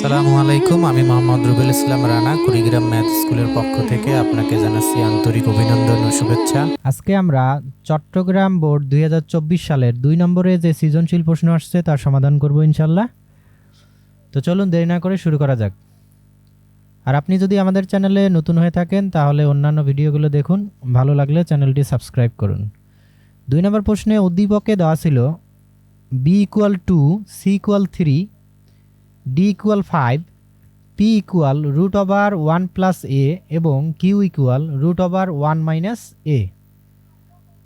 আসসালামু আলাইকুম, আমি মোহাম্মদ রুবেল ইসলাম রানা, কুড়িগ্রাম ম্যাথ স্কুলের পক্ষ থেকে আপনাকে জানাচ্ছি আন্তরিক অভিনন্দন ও শুভেচ্ছা। আজকে আমরা চট্টগ্রাম বোর্ড দুই হাজার চব্বিশ সালের দুই নম্বরে যে সৃজনশীল প্রশ্ন আসছে তার সমাধান করব ইনশাল্লাহ তো চলুন দেরি না করে শুরু করা যাক। আর আপনি যদি আমাদের চ্যানেলে নতুন হয়ে থাকেন, তাহলে অন্যান্য ভিডিওগুলো দেখুন। ভালো লাগলে চ্যানেলটি সাবস্ক্রাইব করুন। দুই নম্বর প্রশ্নে উদ্দীপকে দেওয়া ছিল B equal to C equal three D equal five P equal root over one plus A এবং Q equal root over one minus A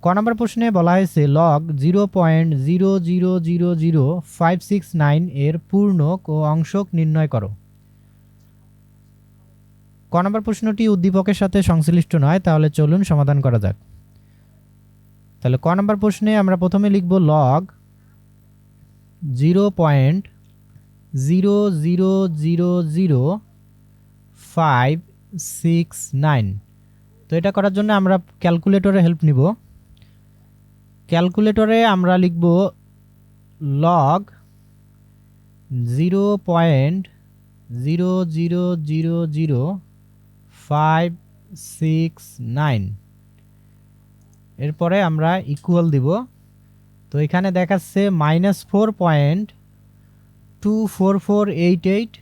ক নম্বর প্রশ্নে বলা হয়েছে log zero point zero zero zero zero five six nine এর পূর্ণক ও অংশক নির্ণয় করো। ক নম্বর প্রশ্নটি উদ্দীপকের সাথে সংশ্লিষ্ট নয়, তাহলে চলুন সমাধান করা যাক। তাহলে ক নম্বর প্রশ্নে আমরা প্রথমে লিখব log zero point zero zero zero zero five six nine তো এটা করার জন্য আমরা ক্যালকুলেটরে হেল্প নিব। ক্যালকুলেটরে আমরা লিখব log zero point zero zero zero zero five six nine এরপরে আমরা ইকুয়াল দিব। তো এখানে দেখাচ্ছে minus four point two four four eight eight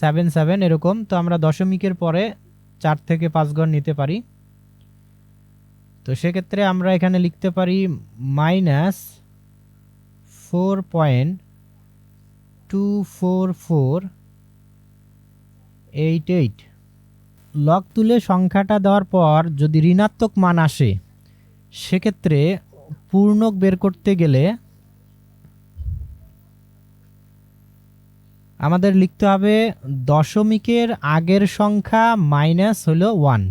seven seven এরকম। তো আমরা দশমিকের পরে চার থেকে পাঁচ ঘর নিতে পারি। তো সেক্ষেত্রে আমরা এখানে লিখতে পারি minus four point two four four eight eight log তুলে সংখ্যাটা দেওয়ার পর যদি ঋণাত্মক মান আসে, সেক্ষেত্রে পূর্ণক বের করতে গেলে আমাদের লিখতে হবে দশমিকের আগের সংখ্যা মাইনাস হলো ওয়ান।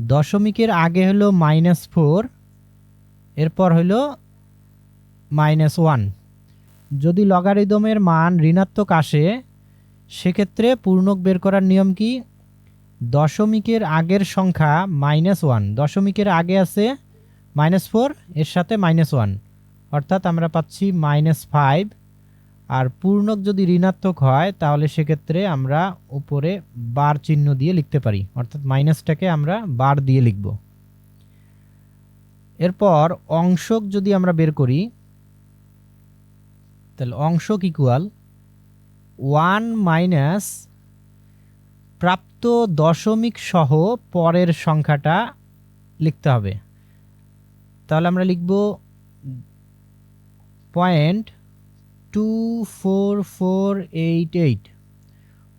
দশমিকের আগে হলো মাইনাস ফোর, এরপর হলো মাইনাস ওয়ান। যদি লগারিদমের মান ঋণাত্মক আসে, সেক্ষেত্রে পূর্ণক বের করার নিয়ম কি? দশমিকের আগের সংখ্যা মাইনাস ওয়ান। দশমিকের আগে আছে মাইনাস ফোর, এর সাথে মাইনাস ওয়ান। অর্থাৎ আমরা পাচ্ছি মাইনাস ফাইভ আর পূর্ণক যদি ঋণাত্মক হয়, তাহলে সেক্ষেত্রে আমরা উপরে বার চিহ্ন দিয়ে লিখতে পারি। অর্থাৎ মাইনাসটাকে আমরা বার দিয়ে লিখব। এরপর অংশক যদি আমরা বের করি, তাহলে অংশক ইকুয়াল ওয়ান মাইনাস প্রাপ্ত দশমিক সহ পরের সংখ্যাটা লিখতে হবে। তাহলে আমরা লিখব point two four four eight eight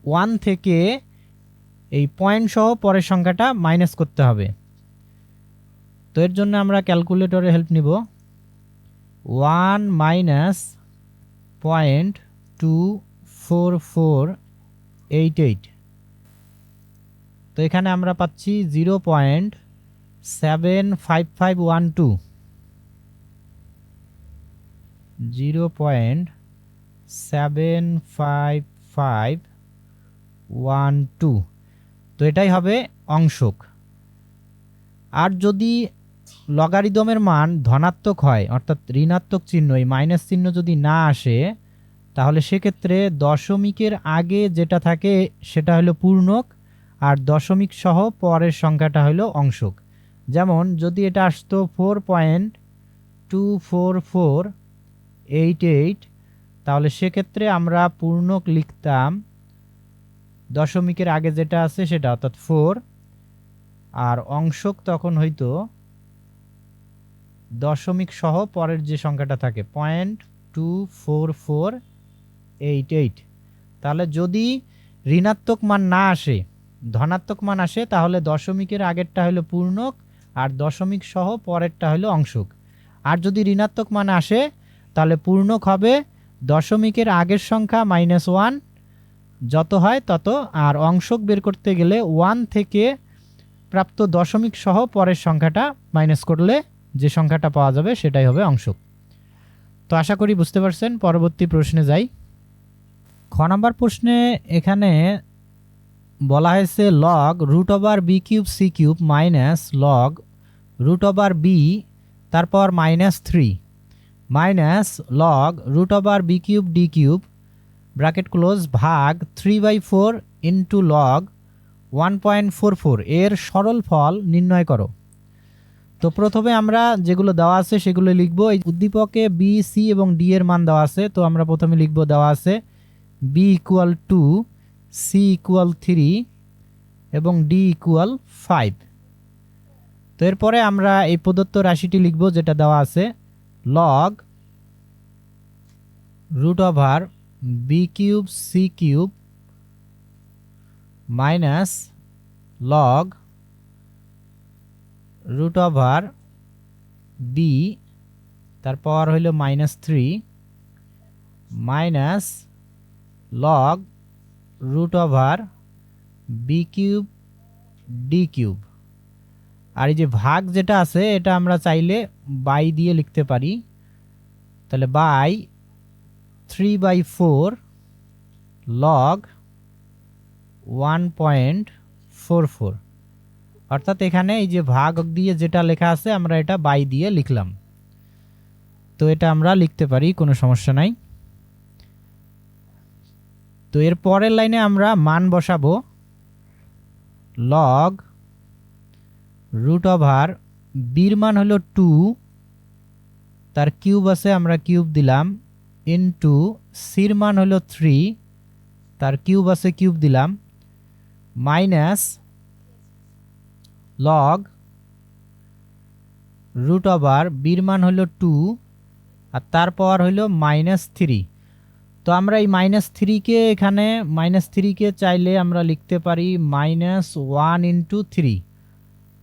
one থেকে এই পয়েন্ট সহ পরের সংখ্যাটা মাইনাস করতে হবে। তো এর জন্য আমরা ক্যালকুলেটরে হেল্প নিব। One minus point two four four eight eight তো এখানে আমরা পাচ্ছি zero point seven five five one two zero point seven five five one two তো এটাই হবে অংশক। আর যদি লগারিদমের মান ধনাত্মক হয়, অর্থাৎ ঋণাত্মক চিহ্ন, এই মাইনাস চিহ্ন যদি না আসে, তাহলে সেক্ষেত্রে দশমিকের আগে যেটা থাকে সেটা হলো পূর্ণক, আর দশমিক সহ পরের সংখ্যাটা হলো অংশক। যেমন যদি এটা আসতো four point two four four eight eight তাহলে সেক্ষেত্রে আমরা পূর্ণক লিখতাম দশমিকের আগে যেটা আছে সেটা, অর্থাৎ ফোর আর অংশক তখন হইতো দশমিক সহ পরের যে সংখ্যাটা থাকে point two four four eight eight তাহলে যদি ঋণাত্মক মান না আসে, ধনাত্মক মান আসে, তাহলে দশমিকের আগেরটা হলো পূর্ণক, আর দশমিক সহ পরেরটা হলো অংশক। আর যদি ঋণাত্মক মান আসে, তাহলে পূর্ণক হবে দশমিকের আগের সংখ্যা মাইনাস ওয়ান যত হয় তত, আর অংশক বের করতে গেলে ওয়ান থেকে প্রাপ্ত দশমিক সহ পরের সংখ্যাটা মাইনাস করলে যে সংখ্যাটা পাওয়া যাবে সেটাই হবে অংশক। তো আশা করি বুঝতে পারছেন, পরবর্তী প্রশ্নে যাই। খ নম্বর প্রশ্নে এখানে বলা হয়েছে log root over B cube C cube minus log root over B তারপর minus three minus log root over B cube D cube bracket close ভাগ three by four into log one point four four এর সরল ফল নির্ণয় করো। তো প্রথমে আমরা যেগুলো দেওয়া আছে সেগুলো লিখব। এই উদ্দীপকে বি সি এবং ডি এর মান দেওয়া আছে। তো আমরা প্রথমে লিখব দেওয়া আছে B equal to C equal three এবং ডি ইকুয়াল ফাইভ তো এরপরে আমরা এই প্রদত্ত রাশিটি লিখব যেটা দেওয়া আছে। Log root over B cube C cube minus log root over B তারপর হইল minus three minus log root over B cube D cube আর এই যে ভাগ যেটা আছে, এটা আমরা চাইলে বাই দিয়ে লিখতে পারি। তাহলে by three by four log one point four four অর্থাৎ এখানে এই যে ভাগ দিয়ে যেটা লেখা আছে, আমরা এটা বাই দিয়ে লিখলাম। তো এটা আমরা লিখতে পারি, কোনো সমস্যা নাই। তো এর পরের লাইনে আমরা মান বসাবো লগ রুট ওভার বির মান হলো টু তার কিউব আছে, আমরা কিউব দিলাম। ইন্টু সির মান হলো থ্রি তার কিউব আছে কিউব দিলাম মাইনাস লগ রুট ওভার বির মান হলো টু আর তারপর হলো মাইনাস থ্রি তো আমরা এই মাইনাস থ্রিকে এখানে মাইনাস থ্রিকে চাইলে আমরা লিখতে পারি মাইনাস ওয়ান ইন্টু থ্রি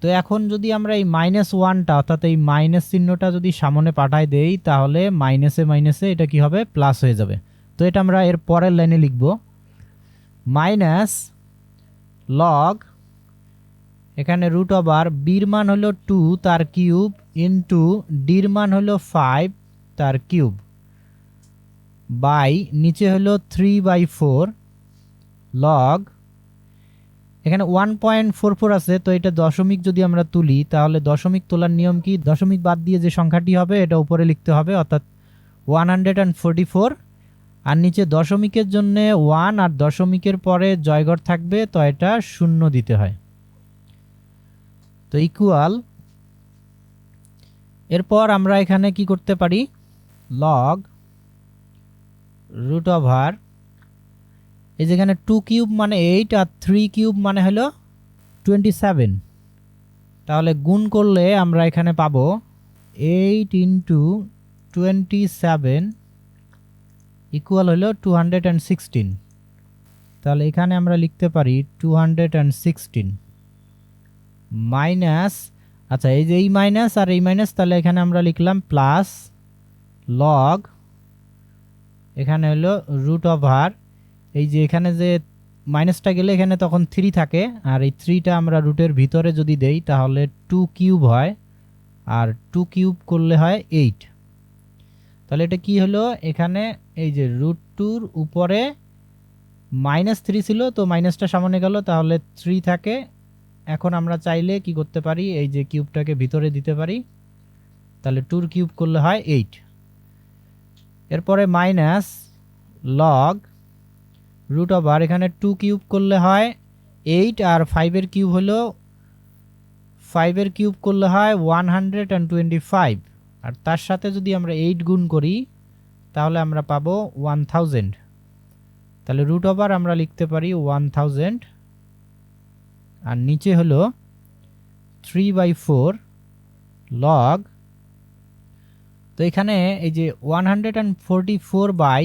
তো এখন যদি আমরা এই মাইনাস ওয়ানটা অর্থাৎ এই মাইনাস চিহ্নটা যদি সামনে পাঠায় দেই, তাহলে মাইনাসে মাইনাসে এটা কি হবে? প্লাস হয়ে যাবে। তো এটা আমরা এর পরের লাইনে লিখব। মাইনাস লগ এখানে রুট ওভার বির মান হলো টু তার কিউব ইন্টু ডির মান হলো ফাইভ তার কিউব বাই নিচে হলো থ্রি বাই ফোর লগ এখানে ওয়ান পয়েন্ট ফোর ফোর আছে, তো এটা দশমিক যদি আমরা তুলি, তাহলে দশমিক তোলার নিয়ম কি? দশমিক বাদ দিয়ে যে সংখ্যাটি হবে, এটা উপরে লিখতে হবে, অর্থাৎ one hundred and forty four আর নিচে দশমিকের জন্য ওয়ান আর দশমিকের পরে জয়গড় থাকবে, তো এটা শূন্য দিতে হয়। তো ইকুয়াল এরপর আমরা এখানে কি করতে পারি? লগ রুট ওভার এই যেখানে টু কিউব মানে এইট আর থ্রি কিউব মানে হলো টোয়েন্টি সেভেন তাহলে গুণ করলে আমরা এখানে পাবো eight into twenty seven equal হলো টু হান্ড্রেড অ্যান্ড সিক্সটিন তাহলে এখানে আমরা লিখতে পারি two hundred and sixteen minus আচ্ছা এই যে এই মাইনাস আর এই মাইনাস তাহলে এখানে আমরা লিখলাম প্লাস লগ এখানে হলো রুট ওভার এই যে এখানে যে মাইনাসটা গেলে এখানে তখন থ্রি থাকে, আর এই থ্রিটা আমরা রুটের ভিতরে যদি দেই, তাহলে টু কিউব হয়, আর টু কিউব করলে হয় এইট তাহলে এটা কি হলো? এখানে এই যে রুট টুর উপরে মাইনাস থ্রি ছিল, তো মাইনাসটা সামনে গেল, তাহলে থ্রি থাকে। এখন আমরা চাইলে কি করতে পারি? এই যে কিউবটাকে ভিতরে দিতে পারি। তাহলে টুর কিউব করলে হয় এইট এরপরে মাইনাস লগ রুট ওভার এখানে টু কিউব করলে হয় এইট আর ফাইভের কিউব হলো ফাইভের কিউব করলে হয় one hundred and twenty five আর তার সাথে যদি আমরা এইট গুণ করি, তাহলে আমরা পাবো ওয়ান থাউজেন্ড তাহলে রুট ওভার আমরা লিখতে পারি ওয়ান থাউজেন্ড আর নিচে হলো থ্রি বাই ফোর লগ তো এখানে এই যে one hundred and forty four by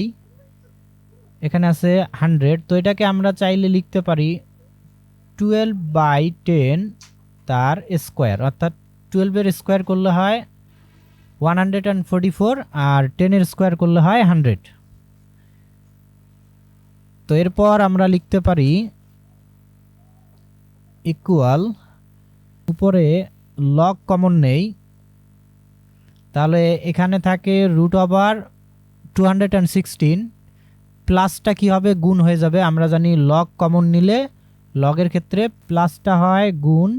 এখানে আছে হান্ড্রেড তো এটাকে আমরা চাইলে লিখতে পারি টুয়েলভ বাই টেন তার স্কোয়ার অর্থাৎ টুয়েলভের স্কোয়ার করলে হয় one hundred and forty four আর টেনের স্কোয়ার করলে হয় হান্ড্রেড তো এরপর আমরা লিখতে পারি ইকুয়াল উপরে লগ কমন নেই, তাহলে এখানে থাকে root over two hundred and sixteen প্লাসটা কী হবে? গুণ হয়ে যাবে। আমরা জানি লগ কমন নিলে লগের ক্ষেত্রে প্লাসটা হয় গুণ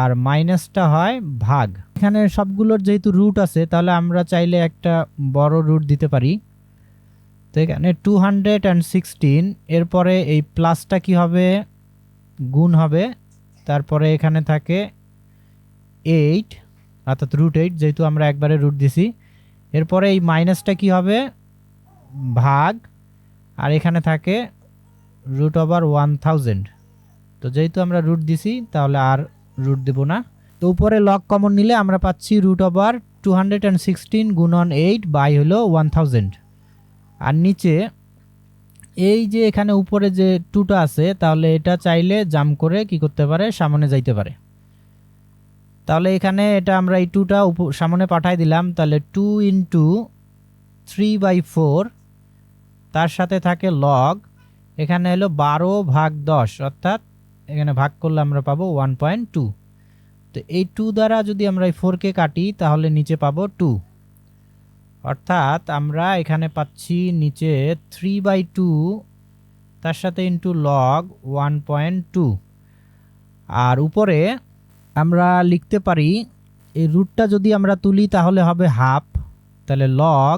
আর মাইনাসটা হয় ভাগ। এখানে সবগুলোর যেহেতু রুট আছে, তাহলে আমরা চাইলে একটা বড় রুট দিতে পারি। তো এখানে টু হান্ড্রেড অ্যান্ড সিক্সটিন এরপরে এই প্লাসটা কি হবে? গুণ হবে। তারপরে এখানে থাকে এইট অর্থাৎ রুট এইট যেহেতু আমরা একবারে রুট দিছি। এরপরে এই মাইনাসটা কি হবে? ভাগ, আর এখানে থাকে রুট ওভার ওয়ান থাউজেন্ড তো যেহেতু আমরা রুট দিছি, তাহলে আর রুট দেব না। তো উপরে লগ কমন নিলে আমরা পাচ্ছি root over two hundred and sixteen গুণন এইট বাই হলো ওয়ান থাউজেন্ড আর নিচে এই যে এখানে উপরে যে টুটা আছে, তাহলে এটা চাইলে জাম করে কি করতে পারে, সামনে যাইতে পারে। তাহলে এখানে এটা আমরা এই টুটা সামনে পাঠাই দিলাম, তাহলে two into three by four তার সাথে থাকে লগ এখানে হলো বারো ভাগ দশ, অর্থাৎ এখানে ভাগ করলে আমরা পাবো ওয়ান পয়েন্ট টু তো এই টু দ্বারা যদি আমরা এই ফোরকে কাটি, তাহলে নিচে পাবো টু অর্থাৎ আমরা এখানে পাচ্ছি নিচে থ্রি বাই টু তার সাথে into log one point two আর উপরে আমরা লিখতে পারি, এই রুটটা যদি আমরা তুলি, তাহলে হবে হাফ তাহলে লগ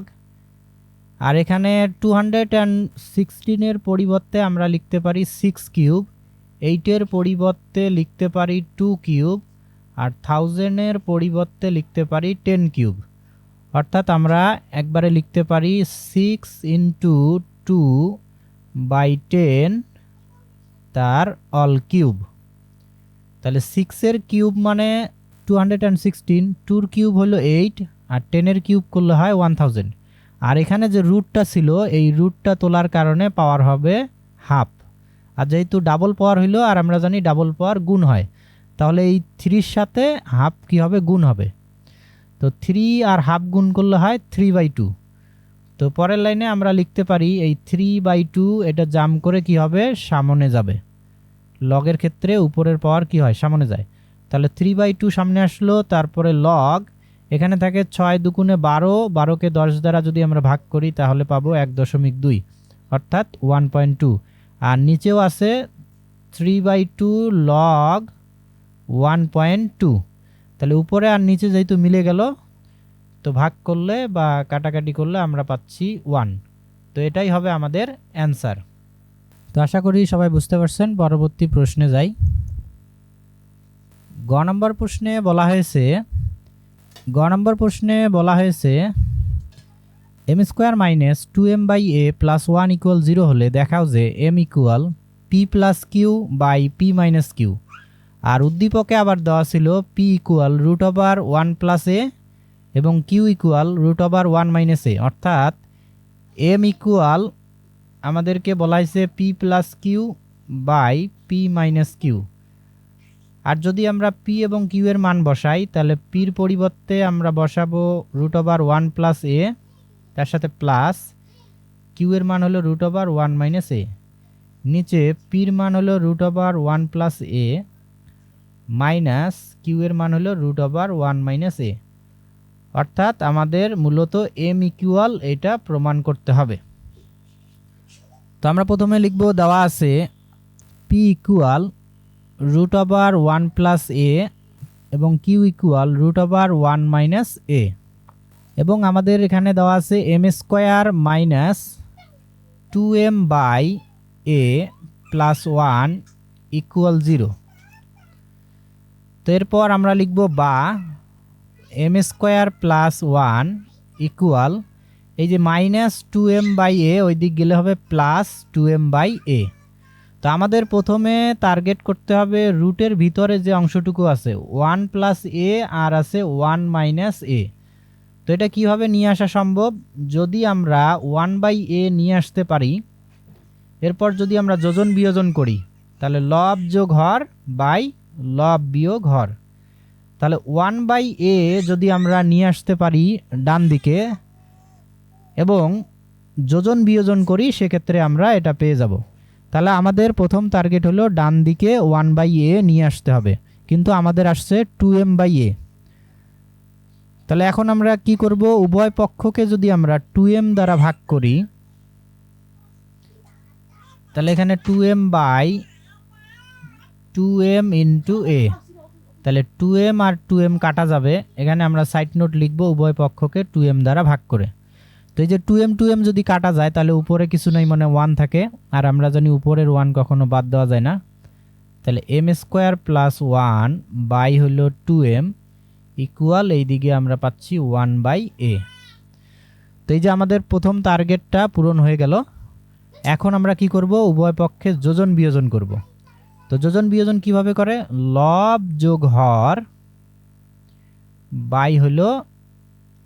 আর এখানে টু হান্ড্রেড অ্যান্ড সিক্সটিনের পরিবর্তে আমরা লিখতে পারি সিক্স কিউব এইটের পরিবর্তে লিখতে পারি টু কিউব আর থাউজেন্ডের পরিবর্তে লিখতে পারি টেন কিউব অর্থাৎ আমরা একবারে লিখতে পারি six into two by ten তার অল কিউব তাহলে সিক্সের কিউব মানে টু হান্ড্রেড অ্যান্ড সিক্সটিন টুর কিউব হলো এইট আর টেনের কিউব করলে হয় ওয়ান থাউজেন্ড আর এখানে যে রুটটা ছিল, এই রুটটা তোলার কারণে পাওয়ার হবে হাফ আর যেহেতু ডাবল পাওয়ার হইল, আর আমরা জানি ডাবল পাওয়ার গুণ হয়, তাহলে এই থ্রির সাথে হাফ কি হবে? গুণ হবে। তো থ্রি আর হাফ গুণ করলে হয় থ্রি বাই টু তো পরের লাইনে আমরা লিখতে পারি, এই থ্রি বাই টু এটা জাম করে কি হবে? সামনে যাবে। লগের ক্ষেত্রে উপরের পাওয়ার কি হয়? সামনে যায়। তাহলে থ্রি বাই টু সামনে আসলো, তারপরে লগ এখানে থাকে ছয় দুগুণে বারো, বারোকে দশ দ্বারা যদি আমরা ভাগ করি, তাহলে পাবো এক দশমিক দুই, অর্থাৎ ওয়ান পয়েন্ট টু। আর নিচেও আছে three by two log one point two. তাহলে উপরে আর নিচে যেহেতু মিলে গেল, তো ভাগ করলে বা কাটাকাটি করলে আমরা পাচ্ছি ওয়ান। তো এটাই হবে আমাদের অ্যান্সার। তো আশা করি সবাই বুঝতে পারছেন, পরবর্তী প্রশ্নে যাই। গ নম্বর প্রশ্নে বলা হয়েছে গ নম্বর প্রশ্নে বলা হয়েছে M square minus two M by A plus one equal zero হলে দেখাও যে M equal P plus Q by P minus Q আর উদ্দীপকে আবার দেওয়া ছিল P equal root over one plus A এবং Q equal root over one minus A অর্থাৎ M equal আমাদেরকে বলা হয়েছে P plus Q by P minus Q আর যদি আমরা পি এবং কিউ এর মান বসাই, তাহলে পির পরিবর্তে আমরা বসাবো root over one plus A তার সাথে প্লাস কিউ এর মান হলো root over one minus A নিচে পির মান হলো root over one plus A minus Q এর মান হলো root over one minus A অর্থাৎ আমাদের মূলত এম ইকুয়াল এটা প্রমাণ করতে হবে। তো আমরা প্রথমে লিখব দেওয়া আছে P equal root over one plus A এবং Q equal root over one minus A এবং আমাদের এখানে দেওয়া আছে M square minus two M by A plus one equal zero তো এরপর আমরা লিখব বা M square plus one equal এই যে minus two M by A ওই দিক গেলে হবে plus two M by A তো আমাদের প্রথমে টার্গেট করতে হবে রুটের ভিতরে যে অংশটুকু আছে ওয়ান প্লাস এ আর আছে ওয়ান মাইনাস এ তো এটা কীভাবে নিয়ে আসা সম্ভব? যদি আমরা ওয়ান বাই এ নিয়ে আসতে পারি, এরপর যদি আমরা যোজন বিয়োজন করি, তাহলে লব যোগ হর বাই লব বিয়োগ হর। তাহলে ওয়ান বাই এ যদি আমরা নিয়ে আসতে পারি ডান দিকে এবং যোজন বিয়োজন করি, সেক্ষেত্রে আমরা এটা পেয়ে যাব। তাহলে আমাদের প্রথম টার্গেট হলো ডান দিকে ওয়ান বাই এ নিয়ে আসতে হবে। কিন্তু আমাদের আসছে টু এম বাই এ তাহলে এখন আমরা কি করব? উভয় পক্ষকে যদি আমরা টু এম দ্বারা ভাগ করি, তাহলে এখানে two M by two M into A তাহলে টু এম আর টু এম কাটা যাবে। এখানে আমরা সাইড নোট লিখব, উভয় পক্ষকে টু এম দ্বারা ভাগ করে। তো এই যে টু এম টু এম যদি কাটা যায়, তাহলে উপরে কিছু নেই মানে ওয়ান থাকে। আর আমরা জানি উপরের ওয়ান কখনো বাদ দেওয়া যায় না। তাহলে M square plus one by হলো টু এম ইকুয়াল এইদিকে আমরা পাচ্ছি ওয়ান বাই এ তো এই যে আমাদের প্রথম টার্গেটটা পূরণ হয়ে গেল। এখন আমরা কি করব? উভয় পক্ষে যোজন বিয়োজন করব। তো যোজন বিয়োজন কীভাবে করে? লব যোগ হর বাই হলো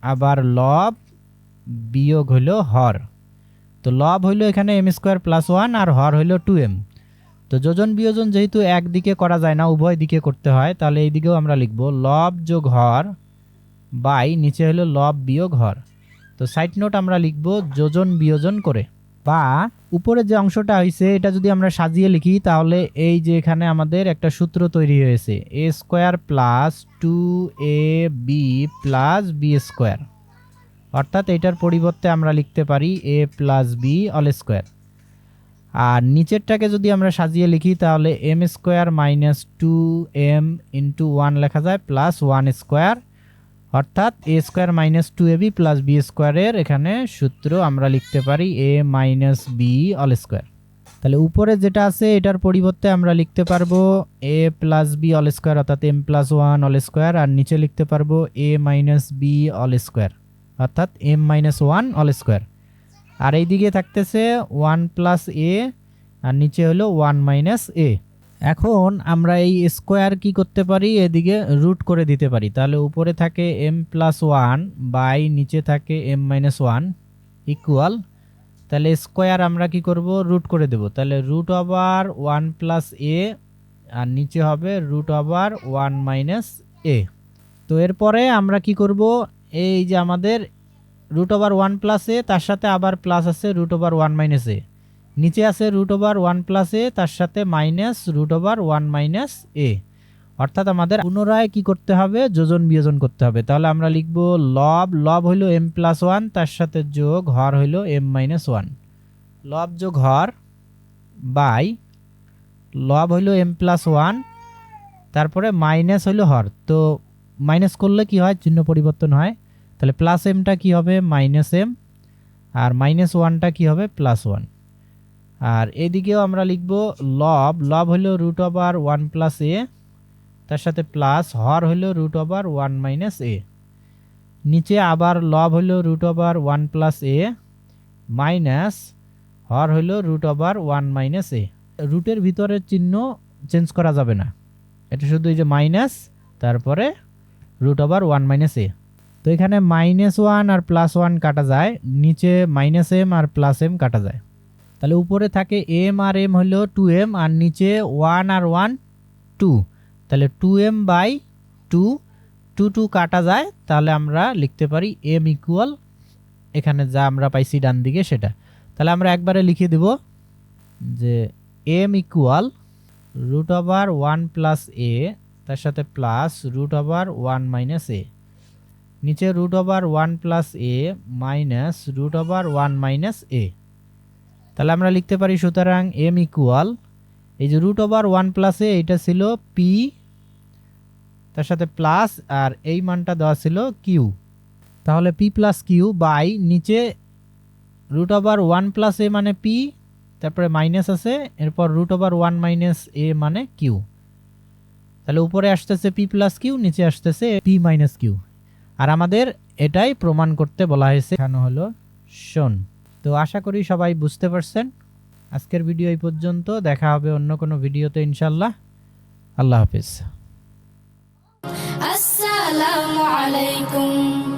আবার লব বিয়োগ হলো হর। তো লব হইল এখানে এম স্কোয়ার প্লাস ওয়ান আর হর হইল টু এম তো যোজন বিয়োজন যেহেতু একদিকে করা যায় না, উভয় দিকে করতে হয়, তাহলে এই দিকেও আমরা লিখব লব যোগ হর বাই নিচে হলো লব বিয়োগ হর। তো সাইড নোট আমরা লিখব যোজন বিয়োজন করে বা উপরে যে অংশটা হয়েছে এটা যদি আমরা সাজিয়ে লিখি, তাহলে এই যে এখানে আমাদের একটা সূত্র তৈরি হয়েছে A square plus two A B plus B square অর্থাৎ এটার পরিবর্তে আমরা লিখতে পারি A plus B all square আর নিচেরটাকে যদি আমরা সাজিয়ে লিখি, তাহলে M square minus two M into one লেখা যায় প্লাস ওয়ান স্কোয়ার অর্থাৎ A square minus two A B plus B স্কোয়ারের এখানে সূত্র আমরা লিখতে পারি A minus B all square তাহলে উপরে যেটা আছে, এটার পরিবর্তে আমরা লিখতে পারব A plus B all square অর্থাৎ M plus one all square আর নিচে লিখতে পারব A minus B all square অর্থাৎ M minus one all square আর এই দিকে থাকতেছে ওয়ান প্লাস এ আর নিচে হলো ওয়ান মাইনাস এ এখন আমরা এই স্কোয়ার কি করতে পারি? এদিকে রুট করে দিতে পারি। তাহলে উপরে থাকে এম প্লাস ওয়ান বাই নিচে থাকে এম মাইনাস ওয়ান ইকুয়াল তাহলে স্কোয়ার আমরা কি করব? রুট করে দেব। তাহলে root over one plus a আর নিচে হবে root over one minus a তো এরপরে আমরা কি করব? এই যে আমাদের root over one plus a, তার সাথে আবার প্লাস আছে root over one minus a. নিচে আছে root over one plus a, তার সাথে minus root over one minus a. অর্থাৎ আমাদের পুনরায় কি করতে হবে? যোজন বিয়োজন করতে হবে। তাহলে আমরা লিখব লব লব হইল এম প্লাস ওয়ান তার সাথে যোগ হর হইল এম মাইনাস ওয়ান লব যোগ হর বাই, লব হইল এম প্লাস ওয়ান তারপরে মাইনাস হইল হর। তো মাইনাস করলে কি হয়? চিহ্ন পরিবর্তন হয়। তাহলে প্লাস এমটা কি হবে? মাইনাস এম আর মাইনাস ওয়ানটা কি হবে? প্লাস ওয়ান আর এদিকেও আমরা লিখব লব লব হলো root over one plus a তার সাথে প্লাস হর হলো root over one minus a নিচে আবার লব হলো root over one plus a minus হর হলো root over one minus a রুটের ভিতরের চিহ্ন চেঞ্জ করা যাবে না। এটা শুধু এই যে মাইনাস তারপরে root over one minus a তো এখানে মাইনাস ওয়ান আর প্লাস ওয়ান কাটা যায়, নিচে মাইনাস এম আর প্লাস এম কাটা যায়। তাহলে উপরে থাকে এম আর এম হলো টু এম আর নিচে ওয়ান আর ওয়ান টু তাহলে two m by two two two কাটা যায়, তাহলে আমরা লিখতে পারি এম ইকুয়াল এখানে যা আমরা পাইছি ডান দিকে সেটা। তাহলে আমরা একবারে লিখে দেব যে m equal root over one plus a তার সাথে plus root over one minus a নিচে root over one plus a minus root over one minus a তাহলে আমরা লিখতে পারি সুতরাং এম ইকুয়াল এই যে রুট ওভার ওয়ান প্লাসে এইটা ছিল পি তার সাথে প্লাস আর এই মানটা দেওয়া ছিল কিউ তাহলে পি প্লাস কিউ বাই নিচে root over one plus a মানে পি তারপরে মাইনাস আছে, এরপর root over one minus a মানে কিউ তাহলে উপরে আসতেছে পি প্লাস কিউ নিচে আসতেছে পি মাইনাস কিউ আর আমাদের এটাই প্রমাণ করতে বলা হয়েছে কেন হলো শোন। তো আশা করি সবাই বুঝতে পারছেন। আজকের ভিডিও এই পর্যন্ত, দেখা হবে অন্য কোনো ভিডিওতে ইনশাল্লাহ আল্লাহ হাফিজ। আসসালামু আলাইকুম।